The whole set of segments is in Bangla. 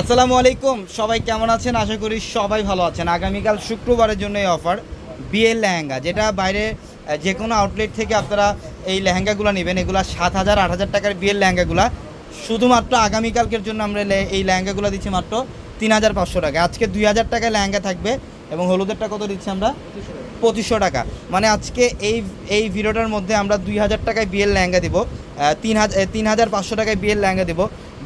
আসসালামু আলাইকুম। সবাই কেমন আছেন? আশা করি সবাই ভালো আছেন। আগামীকাল শুক্রবারের জন্য এই অফার বিয়ের লেহেঙ্গা, যেটা বাইরে যে কোনো আউটলেট থেকে আপনারা এই লেহেঙ্গাগুলো নেবেন। এগুলো সাত হাজার, আট হাজার টাকার বিয়ের লেহেঙ্গাগুলো। শুধুমাত্র আগামীকালকের জন্য আমরা এই লেহেঙ্গাগুলো দিচ্ছি মাত্র তিন হাজার পাঁচশো টাকা। আজকে দুই হাজার টাকায় লেহেঙ্গা থাকবে এবং হলুদেরটা কত দিচ্ছি আমরা? পঁচিশশো টাকা। মানে আজকে এই এই ভিডিওটার মধ্যে আমরা দুই হাজার টাকায় বিয়ের লেহেঙ্গা দিব। তিন হাজার তিন হাজার পাঁচশো টাকায় বিয়ের লেহেঙ্গা দিব।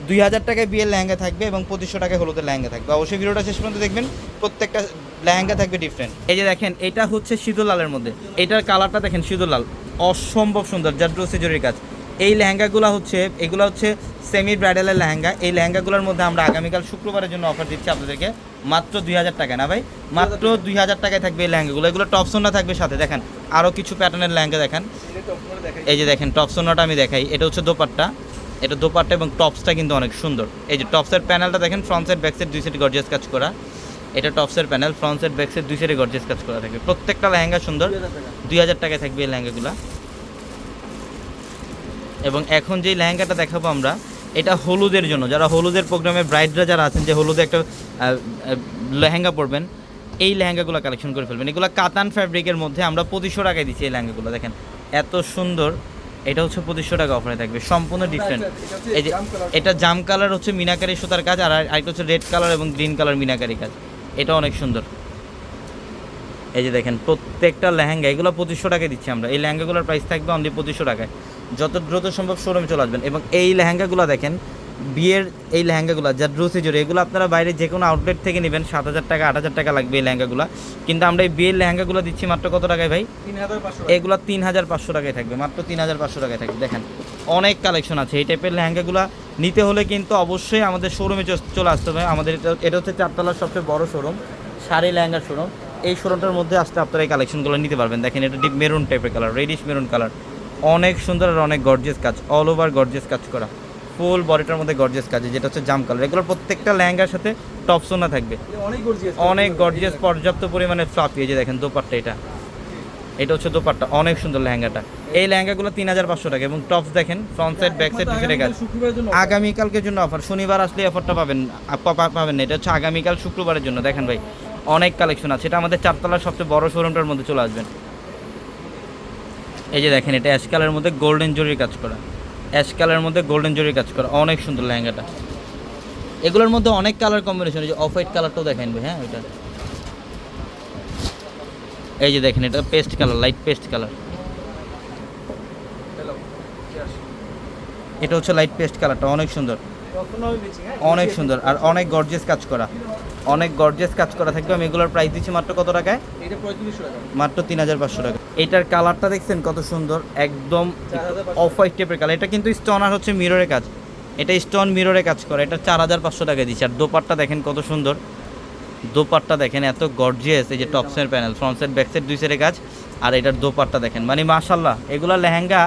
দুই হাজার টাকায় বিয়ের লেহেঙ্গা থাকবে এবং পঁচিশশো টাকায় হলুদের লেহেঙ্গা থাকবে। অবশ্যই ভিডিওটা শেষ পর্যন্ত দেখবেন, প্রত্যেকটা লেহেঙ্গা থাকবে ডিফারেন্ট এই যে দেখেন, এটা হচ্ছে সিঁদুর লালের মধ্যে। এটার কালারটা দেখেন সিঁদুর লাল অসম্ভব সুন্দর জাদ্রসি জরির কাজ। এই লেহেঙ্গাগুলো হচ্ছে, এগুলো হচ্ছে সেমি ব্রাইডালের লেহেঙ্গা। এই লেহেঙ্গাগুলোর মধ্যে আমরা আগামীকাল শুক্রবারের জন্য অফার দিচ্ছি আপনাদেরকে। মাত্র দুই হাজার টাকা না ভাই? মাত্র দুই হাজার টাকায় থাকবে এই লেহেঙ্গাগুলো। এগুলো টপসোনা থাকবে সাথে। দেখেন আরও কিছু প্যাটার্নের লেহেঙ্গা দেখেন। এই যে দেখেন টপসোনাটা আমি দেখাই। এটা হচ্ছে দোপাট্টা। এটা দোপাট্টা এবং টপসটা কিন্তু অনেক সুন্দর। এই যে টপসের প্যানেলটা দেখেন ফ্রন্ট সাইড ব্যাক সাইড দুই সাইড গর্জিয়াস কাজ করা। এটা টপসের panel front side back side দুই সাইডে গর্জিয়াস কাজ করা থাকবে। প্রত্যেকটা লেহেঙ্গা সুন্দর। দুই হাজার টাকায় থাকবে এই লেহেঙ্গাগুলো। এবং এখন যে লেহেঙ্গাটা দেখাবো আমরা, এটা হলুদের জন্য। যারা হলুদের প্রোগ্রামে ব্রাইডরা যারা আছেন, যে হলুদে একটা লেহেঙ্গা পরবেন, এই লেহেঙ্গাগুলো কালেকশন করে ফেলবেন। এগুলো কাতান ফ্যাব্রিকের মধ্যে আমরা পঁচিশশো টাকায় দিচ্ছি এই লেহেঙ্গাগুলো। দেখেন, এত সুন্দর। এটা হচ্ছে পঁচিশশো টাকা অফারে থাকবে সম্পূর্ণ ডিফারেন্ট এই যে এটা জাম কালার হচ্ছে মিনাকারি সুতার কাজ আর আরেকটা হচ্ছে রেড কালার এবং গ্রিন কালার মিনাকারি কাজ। এটা অনেক সুন্দর। এই যে দেখেন প্রত্যেকটা লেহেঙ্গা এগুলো পঁচিশশো টাকায় দিচ্ছি আমরা। এই লেহেঙ্গাগুলোর প্রাইস থাকবে অনলি পঁচিশশো টাকায়। যত দ্রুত সম্ভব শোরুমে চলে আসবেন। এবং এই লেহেঙ্গাগুলো দেখেন বিয়ের এই লেহেঙ্গাগুলো যা ড্রুসি জোরে এগুলো আপনারা বাইরে যে কোনো আউটলেট থেকে নেবেন সাত হাজার টাকা আট হাজার টাকা লাগবে এই লেহেঙ্গাগুলো। কিন্তু আমরা এই বিয়ের লেহেঙ্গাগুলো দিচ্ছি মাত্র কত টাকায় ভাই? তিন হাজার পাঁচশো এগুলো তিন হাজার পাঁচশো টাকায় থাকবে মাত্র তিন হাজার পাঁচশো টাকায় থাকবে। দেখেন অনেক কালেকশন আছে। এই টাইপের লেহেঙ্গাগুলো নিতে হলে কিন্তু অবশ্যই আমাদের শোরুমে চলে আসতে হবে আমাদের এটা এটা হচ্ছে চারতলার সবচেয়ে বড় শোরুম শাড়ি লেহেঙ্গার শোরুম এই শোরুমটার মধ্যে আসতে আপনারা এই কালেকশনগুলো নিতে পারবেন। দেখেন এটা ডিপ মেরুন টাইপের কালার রেডিশ মেরুন কালার অনেক সুন্দর আর অনেক গর্জিয়াস কাজ অল ওভার গর্জিয়াস কাজ করা। ফুল বডিটার মধ্যে গর্জিয়াস কাজ যেটা হচ্ছে জাম কালার এগুলোর প্রত্যেকটা লেহেঙ্গার সাথে টপ সোনা থাকবে। অনেক গর্জিয়াস পর্যাপ্ত পরিমাণে ফ্লাফি এই যে দেখেন দোপাট্টা এটা। এটা হচ্ছে দোপাট্টা। অনেক সুন্দর লেহেঙ্গাটা। এই লেহেঙ্গাগুলো তিন হাজার পাঁচশো টাকা এবং টপস দেখেন ফ্রন্ট সাইড ব্যাক সাইড পিছনে কাজ। আগামীকালকের জন্য অফার শনিবার আসলে অফারটা পাবেন পাবেন না। এটা হচ্ছে আগামীকাল শুক্রবারের জন্য। দেখেন ভাই অনেক কালেকশন আছে। এটা আমাদের চারতলার সবচেয়ে বড় শোরুমটার মধ্যে চলে আসবেন। এই যে দেখেন এটা অ্যাশ কালারের মধ্যে গোল্ডেন জরির কাজ করা। অ্যাশ কালারের মধ্যে গোল্ডেন জরির কাজ করা। অনেক সুন্দর লেহেঙ্গাটা। এগুলোর মধ্যে অনেক কালার কম্বিনেশন যে অফ হোয়াইট কালারটাও দেখেন হ্যাঁ ওইটা। এই যে দেখেন এটা paste colour light paste colour এটা হচ্ছে লাইট পেস্ট কালারটা অনেক সুন্দর। অনেক সুন্দর আর অনেক গর্জেস কাজ করা। অনেক গর্জেস কাজ করা থাকবে। আমি এগুলোর প্রাইস দিচ্ছি মাত্র কত টাকায়? মাত্র তিন হাজার পাঁচশো টাকা। এটার কালারটা দেখছেন কত সুন্দর একদম অফ হোয়াইট টাইপের কালার। এটা কিন্তু স্টোন আর হচ্ছে মিররের কাজ। এটা স্টোন মিররে কাজ করে এটা চার হাজার পাঁচশো টাকা দিচ্ছে। আর দোপাট্টা দেখেন কত সুন্দর। দোপাট্টা দেখেন এত গর্জিয়াস এই যে টপসের panel front side back side দুই সাইডে কাজ। আর এটার দোপাট্টা দেখেন মানে মাশাল্লাহ এগুলো লেহেঙ্গা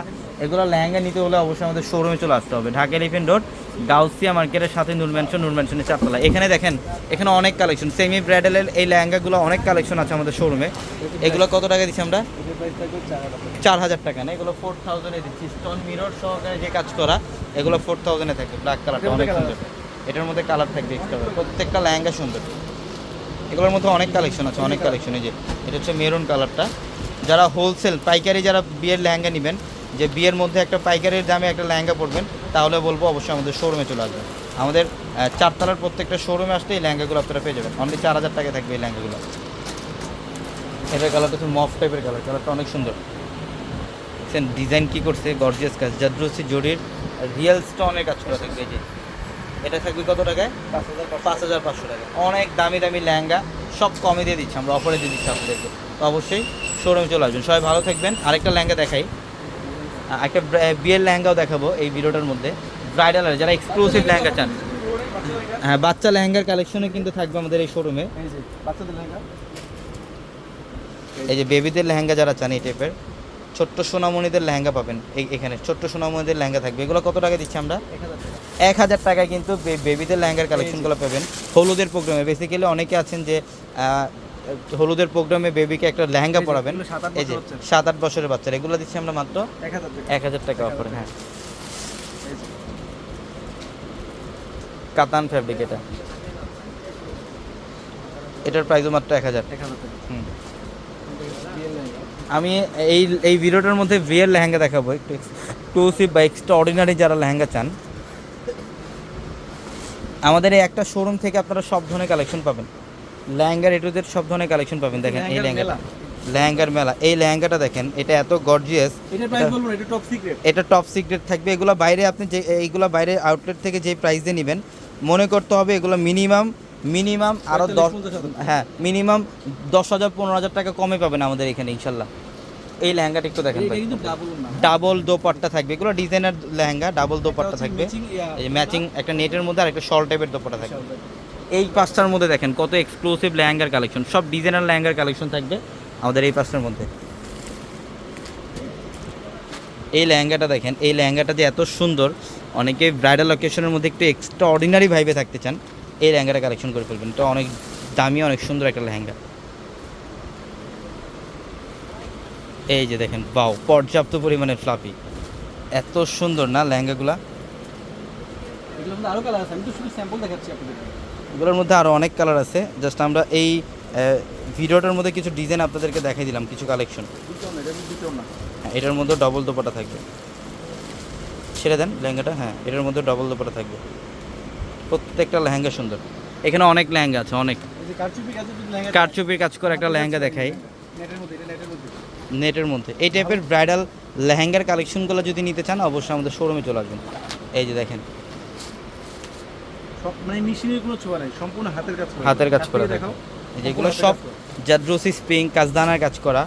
এগুলো লেহেঙ্গা নিতে হলে অবশ্যই আমাদের শোরুমে চলে আসতে হবে। ঢাকা এলিফেন্ট রোড গাউসিয়া মার্কেটের সাথে নূর ম্যানশন নূর ম্যানশনের চারতলা। এখানে দেখেন এখানে অনেক কালেকশন সেমি ব্রাইডালের এই লেহেঙ্গাগুলো অনেক কালেকশন আছে আমাদের শোরুমে এগুলো কত টাকা দিচ্ছি আমরা? চার হাজার টাকা। না? এগুলো ফোর থাউজেন্ডে দিচ্ছি। স্টোন মিরর সহকারে যে কাজ করা এগুলো ফোর থাউজেন্ডে থাকে। ব্ল্যাক কালারটা অনেক সুন্দর। এটার মধ্যে কালার থাকবে এক্সট্রা প্রত্যেকটা লেহেঙ্গা সুন্দর। এগুলোর মধ্যে অনেক কালেকশন আছে অনেক কালেকশন এই যে এটা হচ্ছে মেরুন কালারটা যারা হোলসেল পাইকারি যারা বিয়ের লেহেঙ্গা নেবেন যে বিয়ের মধ্যে একটা পাইকারির দামে একটা লেহেঙ্গা পড়বেন তাহলে বলব অবশ্যই আমাদের শোরুমে চলে আসবেন। আমাদের চারতলার প্রত্যেকটা শোরুমে আসলে এই লেহেঙ্গাগুলো আপনারা পেয়ে যাবেন। অনলি চার হাজার টাকা থাকবে এই লেহেঙ্গাগুলো। এটার কালারটা হচ্ছে মফ টাইপের কালার কালারটা অনেক সুন্দর। দেখছেন ডিজাইন কি করছে? গর্জিয়াস কাজ। জাদ্রসি জরির রিয়েল স্টোনের কাজ করা থাকবে এই যে এটা থাকবে কত টাকায়? পাঁচ হাজার পাঁচশো পাঁচ হাজার পাঁচশো টাকা। অনেক দামি দামি লেহেঙ্গা। সব কমে দিয়ে দিচ্ছি আমরা অফারে দিয়ে দিচ্ছি আপনাদেরকে। তো অবশ্যই শোরুমে চলে আসবেন। সবাই ভালো থাকবেন। আরেকটা লেহেঙ্গা দেখাই। একটা বিয়ের লেহেঙ্গাও দেখাবো এই ভিডিওটার মধ্যে। ব্রাইডাল যারা এক্সক্লুসিভ লেহেঙ্গা চান। হ্যাঁ বাচ্চা লেহেঙ্গার কালেকশনে কিন্তু থাকবে আমাদের এই শোরুমে বাচ্চাদের লেহেঙ্গা। এই যে বেবিদের লেহেঙ্গা যারা চান এই টাইপের ছোট্ট সোনামণিদের লেহেঙ্গা পাবেন এই এখানে। ছোট্ট সোনামণিদের লেহেঙ্গা থাকবে। এগুলো কত টাকা দিচ্ছি আমরা? এক হাজার টাকায় কিন্তু বেবিদের লেহেঙ্গার কালেকশনগুলো পাবেন। হলুদের প্রোগ্রামে বেসিক্যালি অনেকে আছেন যে হলুদের প্রোগ্রামে বেবিকে একটা লেহেঙ্গা পরাবেন। এই যে সাত আট বছরের বাচ্চারা। এগুলো দিচ্ছি আমরা মাত্র এক হাজার টাকা। অফার হ্যাঁ। কাতান ফ্যাব্রিক এটা। এটার প্রাইসও মাত্র এক হাজার। হুম। আমি এই এই ভিডিওটার মধ্যে ভিয়ের লেহেঙ্গা দেখাবো একটু এক্সক্লুসিভ বা এক্সট্রা অর্ডিনারি যারা লেহেঙ্গা চান। আমাদের এই একটা শোরুম থেকে আপনারা সব ধরনের কালেকশন পাবেন। লেহেঙ্গার এটুদের সব ধরনের কালেকশন পাবেন দেখেন এই লেহেঙ্গাটা। লেহেঙ্গার মেলা। এই লেহেঙ্গাটা দেখেন এটা এত গর্জিয়াস এটা টপ সিক্রেট থাকবে। এগুলো বাইরে আপনি যে এইগুলো বাইরে আউটলেট থেকে যে প্রাইস দিয়ে নেবেন মনে করতে হবে এগুলো মিনিমাম মিনিমাম আরও দশ। হ্যাঁ মিনিমাম দশ হাজার পনেরো হাজার টাকা কমে পাবেন আমাদের এখানে ইনশাল্লাহ। এই লেহেঙ্গাটা একটু দেখেন ভাই। ডাবল দোপাট্টা থাকবে। এগুলো ডিজাইনার লেহেঙ্গা ডাবল দোপাট্টা থাকবে। এই ম্যাচিং একটা নেটের মধ্যে আর একটা শল টাইপের দোপাট্টা থাকবে। এই পাঁচটার মধ্যে দেখেন কত এক্সক্লুসিভ লেহেঙ্গার কালেকশন সব ডিজাইনার লেহেঙ্গার কালেকশন থাকবে আমাদের এই পাঁচটার মধ্যে। এই লেহেঙ্গাটা দেখেন এই লেহেঙ্গাটা যে এত সুন্দর অনেকে ব্রাইডাল অকেশনের মধ্যে একটু এক্সট্রা অর্ডিনারি ভাইবে থাকতে চান। এই লেহেঙ্গাটা কালেকশন করে ফেলবেন। এটা অনেক দামি অনেক সুন্দর একটা লেহেঙ্গা। এই যে দেখেন বাও পর্যাপ্ত পরিমাণে ফ্লাফি এত সুন্দর না লেহেঙ্গাগুলা? এগুলোর মধ্যে আরও অনেক কালার আছে জাস্ট আমরা এই ভিডিওটার মধ্যে কিছু ডিজাইন আপনাদেরকে দেখাই দিলাম কিছু কালেকশন না এটার মধ্যে ডবল দোপাটা থাকবে। ছেড়ে দেন লেহেঙ্গাটা হ্যাঁ এটার মধ্যে ডবল দোপাটা থাকবে। প্রত্যেকটা লেহেঙ্গা সুন্দর। এখানে অনেক লেহেঙ্গা আছে অনেক। কারচুপির কাজ করে একটা লেহেঙ্গা দেখাই। নেটের মধ্যে এই টাইপের ব্রাইডাল লেহেঙ্গার কালেকশনগুলো যদি নিতে চান অবশ্যই আমাদের শোরুমে চলে আসবেন। এই যে দেখেন। সব মানে মেশিনের কোনো ছোঁয়া নাই সম্পূর্ণ হাতের কাজ করা। হাতের কাজ করা যেগুলো সব কাজ করা। জাদ্রোসি স্প্রিং কাজদানার কাজ করা।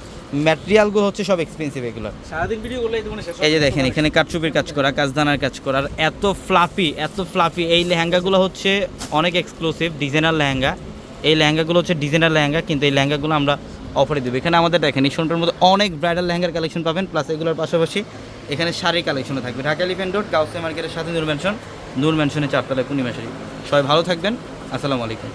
ম্যাটেরিয়ালগুলো হচ্ছে সব এক্সপেন্সিভ এগুলো। সারাদিন ভিডিও করলে এই শেষ এই যে দেখেন এখানে কাটচুপির কাজ করা কাজদানার কাজ করা আর এত ফ্লাফি এত ফ্লাফি এই লেহেঙ্গাগুলো হচ্ছে অনেক এক্সক্লুসিভ ডিজাইনার লেহেঙ্গা। এই লেহেঙ্গাগুলো হচ্ছে ডিজাইনার লেহেঙ্গা কিন্তু এই লেহেঙ্গাগুলো আমরা অফারে দেবো। এখানে আমাদের দেখেন এই শোনটার মধ্যে অনেক ব্রাইডাল লেহেঙ্গার কালেকশন পাবেন প্লাস এগুলোর পাশাপাশি এখানে শাড়ি কালেকশনও থাকবে। ঢাকা এলিফেন্ট রোড গাউসে মার্কেটের সাথে নূর ম্যানশন নূর ম্যানশনের চারতলায় পূর্ণিমা শাড়ি। সবাই ভালো থাকবেন। আসসালামু আলাইকুম।